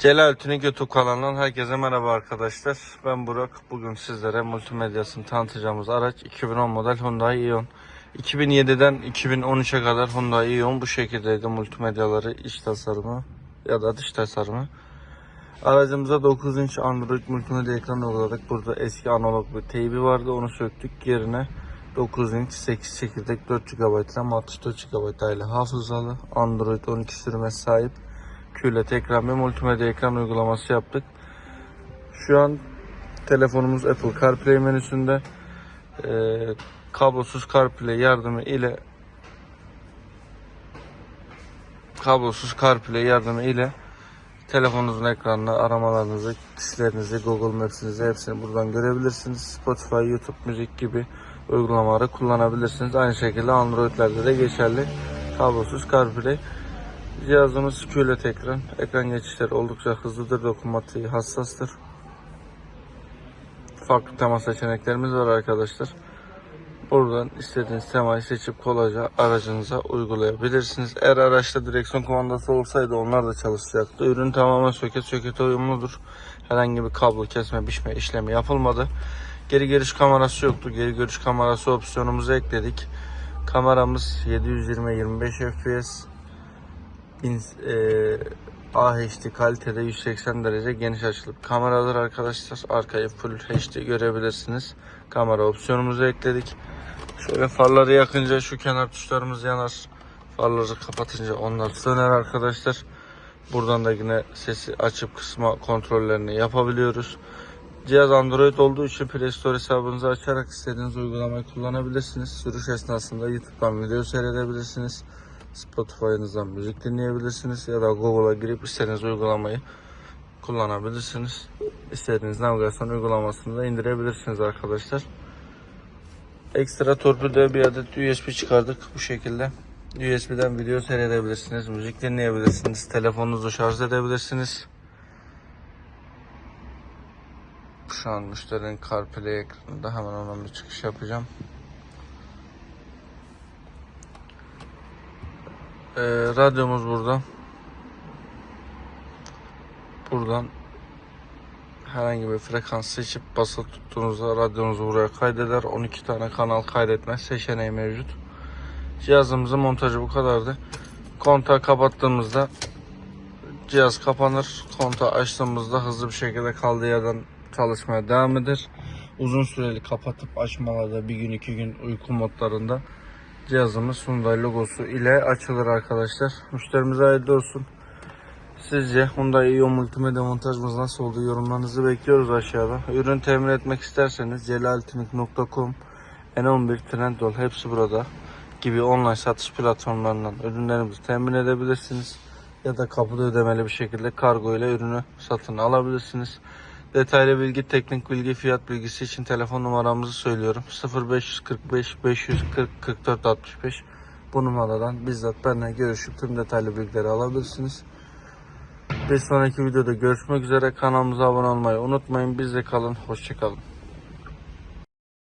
Celal Tünik YouTube kanalından herkese merhaba arkadaşlar. Ben Burak. Bugün sizlere multimedyasını tanıtacağımız araç 2010 model Hyundai Ion. 2007'den 2013'e kadar Hyundai Ion bu şekildeydi multimedyaları, iç tasarımı ya da dış tasarımı. Aracımıza 9 inç Android multimedya ekran uyguladık. Burada eski analog bir teybi vardı onu söktük. Yerine 9 inç 8 çekirdek 4 GB RAM 64 GB aile hafızalı Android 12 sürüme sahip QLED ekran ve multimedya ekran uygulaması yaptık. Şu an telefonumuz Apple CarPlay menüsünde Ee, kablosuz CarPlay yardımı ile kablosuz CarPlay yardımı ile telefonunuzun ekranına aramalarınızı, kişilerinizi, Google Maps'inizi hepsini buradan görebilirsiniz. Spotify, YouTube müzik gibi uygulamaları kullanabilirsiniz. Aynı şekilde Android'lerde de geçerli. Kablosuz CarPlay. Cihazımız QLED ekran. Ekran geçişleri oldukça hızlıdır. Dokunmatiği hassastır. Farklı tema seçeneklerimiz var arkadaşlar. Buradan istediğiniz temayı seçip kolayca aracınıza uygulayabilirsiniz. Eğer araçta direksiyon kumandası olsaydı onlar da çalışacaktı. Ürün tamamen söket sökete uyumludur. Herhangi bir kablo kesme biçme işlemi yapılmadı. Geri görüş kamerası yoktu. Geri görüş kamerası opsiyonumuzu ekledik. Kameramız 720-25 fps. 1000 e, AHD kalitede 180 derece geniş açılı bir kameradır arkadaşlar. Arkayı full HD görebilirsiniz. Kamera opsiyonumuzu ekledik. Şöyle farları yakınca şu kenar tuşlarımız yanar. Farları kapatınca onlar söner arkadaşlar. Buradan da yine sesi açıp kısma kontrollerini yapabiliyoruz. Cihaz Android olduğu için Play Store hesabınızı açarak istediğiniz uygulamayı kullanabilirsiniz. Sürüş esnasında YouTube'dan video seyredebilirsiniz. Spotify'ınızdan müzik dinleyebilirsiniz ya da Google'a girip istediğiniz uygulamayı kullanabilirsiniz. İstediğiniz navigasyon uygulamasını da indirebilirsiniz arkadaşlar. Ekstra torpilde bir adet USB çıkardık bu şekilde. USB'den video seyredebilirsiniz, müzik dinleyebilirsiniz, telefonunuzu şarj edebilirsiniz. Şu an müşterinin CarPlay ekranında hemen ona bir çıkış yapacağım. Ee, radyomuz burada. Buradan herhangi bir frekans seçip basılı tuttuğunuzda radyonuzu buraya kaydeder. 12 tane kanal kaydetme seçeneği mevcut. Cihazımızın montajı bu kadardı. Kontağı kapattığımızda cihaz kapanır. Kontağı açtığımızda hızlı bir şekilde kaldığı yerden çalışmaya devam eder. Uzun süreli kapatıp açmalarda bir gün iki gün uyku modlarında cihazımız Hyundai logosu ile açılır arkadaşlar. Müşterimize hayırlı olsun. Sizce Hyundai Ion multimedya montajımız nasıl oldu? Yorumlarınızı bekliyoruz aşağıda. Ürün temin etmek isterseniz celaltimik.com N11 Trendyol hepsi burada gibi online satış platformlarından ürünlerimizi temin edebilirsiniz. Ya da kapıda ödemeli bir şekilde kargo ile ürünü satın alabilirsiniz. Detaylı bilgi, teknik bilgi, fiyat bilgisi için telefon numaramızı söylüyorum. 0545 540 44 65 bu numaradan bizzat benimle görüşüp tüm detaylı bilgileri alabilirsiniz. Bir sonraki videoda görüşmek üzere. Kanalımıza abone olmayı unutmayın. Bizde kalın. Hoşçakalın.